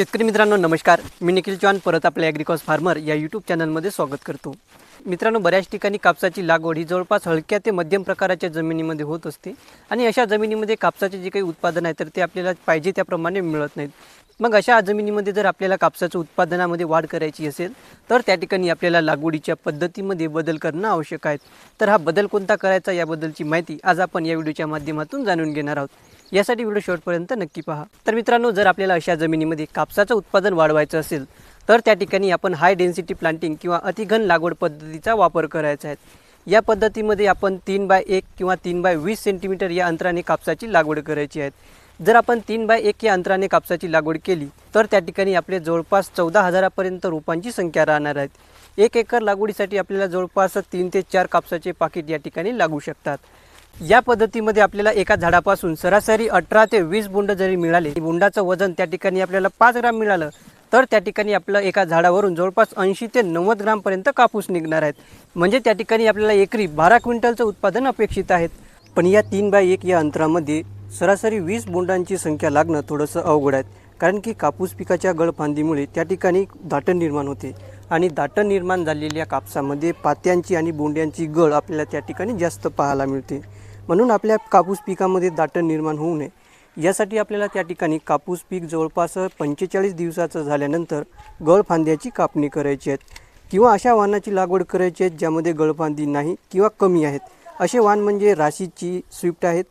शेतकरी मित्रांनो नमस्कार. मी निखिल चौहान परत आपल्या ॲग्रिकॉस फार्मर या यूट्यूब चॅनलमध्ये स्वागत करतो. मित्रांनो बऱ्याच ठिकाणी कापसाची लागवड ही जवळपास हलक्या ते मध्यम प्रकाराच्या जमिनीमध्ये होत असते आणि अशा जमिनीमध्ये कापसाचे जे काही उत्पादन आहे तर ते आपल्याला पाहिजे त्याप्रमाणे मिळत नाहीत. मग अशा जमिनीमध्ये जर आपल्याला कापसाचं उत्पादनामध्ये वाढ करायची असेल तर त्या ठिकाणी आपल्याला लागवडीच्या पद्धतीमध्ये बदल करणं आवश्यक आहे. तर हा बदल कोणता करायचा याबद्दलची माहिती आज आपण या व्हिडिओच्या माध्यमातून जाणून घेणार आहोत. यासाठी व्हिडिओ शेवटपर्यंत नक्की पहा. तर मित्रांनो जर आपल्याला अशा जमिनीमध्ये कापसाचं उत्पादन वाढवायचं असेल तर त्या ठिकाणी आपण हाय डेन्सिटी प्लांटिंग किंवा अतिघन लागवड पद्धतीचा वापर करायचा आहे. या पद्धतीमध्ये आपण तीन बाय एक किंवा तीन बाय वीस सेंटीमीटर या अंतराने कापसाची लागवड करायची आहे. जर आपण तीन बाय एक या अंतराने कापसाची लागवड केली तर त्या ठिकाणी आपले जवळपास चौदा हजारापर्यंत रोपांची संख्या राहणार आहेत एक एकर लागवडीसाठी आपल्याला जवळपास तीन ते चार कापसाचे पाकिट या ठिकाणी लागू शकतात. या पद्धतीमध्ये आपल्याला एका झाडापासून सरासरी अठरा ते वीस बोंड जरी मिळाले बोंडाचं वजन त्या ठिकाणी आपल्याला पाच ग्राम मिळालं तर त्या ठिकाणी आपलं एका झाडावरून जवळपास ऐंशी ते नव्वद ग्रामपर्यंत कापूस निघणार आहेत. म्हणजे त्या ठिकाणी आपल्याला एकरी बारा क्विंटलचं उत्पादन अपेक्षित आहेत. पण या तीन बाय एक या अंतरामध्ये सरासरी वीस बोंडांची संख्या लागणं थोडंसं अवघड आहे. कारण की कापूस पिकाच्या गळफांदीमुळे त्या ठिकाणी दाटण निर्माण होते. आणि दाटण निर्माण झालेल्या कापसामध्ये पात्यांची आणि बोंड्यांची गळ आपल्याला त्या ठिकाणी जास्त पाहायला मिळते. म्हणून आपल्या कापूस पिकामध्ये दाटण निर्माण होऊ नये. यासाठी आपल्याला त्या ठिकाणी कापूस पीक जवळपास पंचेचाळीस दिवसाचं झाल्यानंतर गळफांद्याची कापणी करायची आहेत किंवा अशा वाहनाची लागवड करायची आहेत ज्यामध्ये गळफांदी नाही किंवा कमी आहेत. असे वाहन म्हणजे राशीची स्विफ्ट आहेत.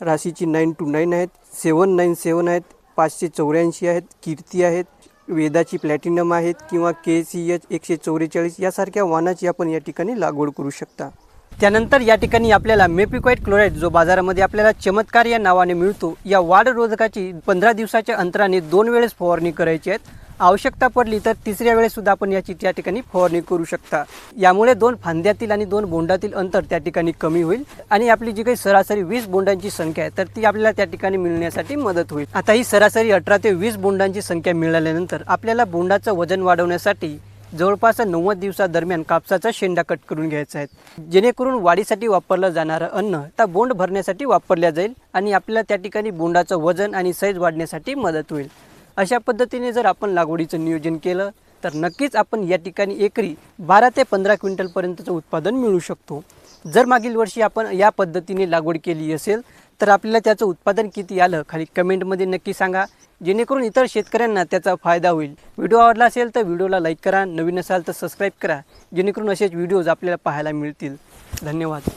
राशीची नाईन टू नाईन आहेत सेवन नाईन सेवन आहेत पाचशे चौऱ्याऐंशी आहेत कीर्ती आहेत वेदाची प्लॅटिनम आहेत किंवा के सी एच एकशे चौवेचाळीस यासारख्या वाहनाची आपण या ठिकाणी लागवड करू शकता. त्यानंतर या ठिकाणी आपल्याला मेपिक्वाईट क्लोराईड जो बाजारामध्ये आपल्याला चमत्कार या नावाने मिळतो या वाढ रोधकाची पंधरा दिवसाच्या अंतराने दोन वेळेस फवारणी करायची आहेत आवश्यकता पडली तर तिसऱ्या वेळेस सुद्धा आपण याची त्या ठिकाणी फवारणी करू शकता. यामुळे दोन फांद्यातील आणि दोन बोंडातील अंतर त्या ठिकाणी कमी होईल आणि आपली जी काही सरासरी वीस बोंडांची संख्या आहे तर ती आपल्याला त्या ठिकाणी मिळण्यासाठी मदत होईल. आता ही सरासरी अठरा ते वीस बोंडांची संख्या मिळाल्यानंतर आपल्याला बोंडाचं वजन वाढवण्यासाठी जवळपास नव्वद दिवसादरम्यान कापसाचा शेंडा कट करून घ्यायचा आहे. जेणेकरून वाढीसाठी वापरलं जाणारं अन्न त्या बोंड भरण्यासाठी वापरल्या जाईल आणि आपल्याला त्या ठिकाणी बोंडाचं वजन आणि साईज वाढण्यासाठी मदत होईल. अशा पद्धतीने जर आपण लागवडीचं नियोजन केलं तर नक्कीच आपण या ठिकाणी एकरी बारा ते पंधरा क्विंटलपर्यंतचं उत्पादन मिळू शकतो. जर मागील वर्षी आपण या पद्धतीने लागवड केली असेल तर आपल्याला त्याचं उत्पादन किती आलं खाली कमेंटमध्ये नक्की सांगा. जेणेकरून इतर शेतकऱ्यांना त्याचा फायदा होईल. व्हिडिओ आवडला असेल तर व्हिडिओला लाईक करा. नवीन असाल तर सबस्क्राईब करा. जेणेकरून असेच व्हिडिओज आपल्याला पाहायला मिळतील. धन्यवाद.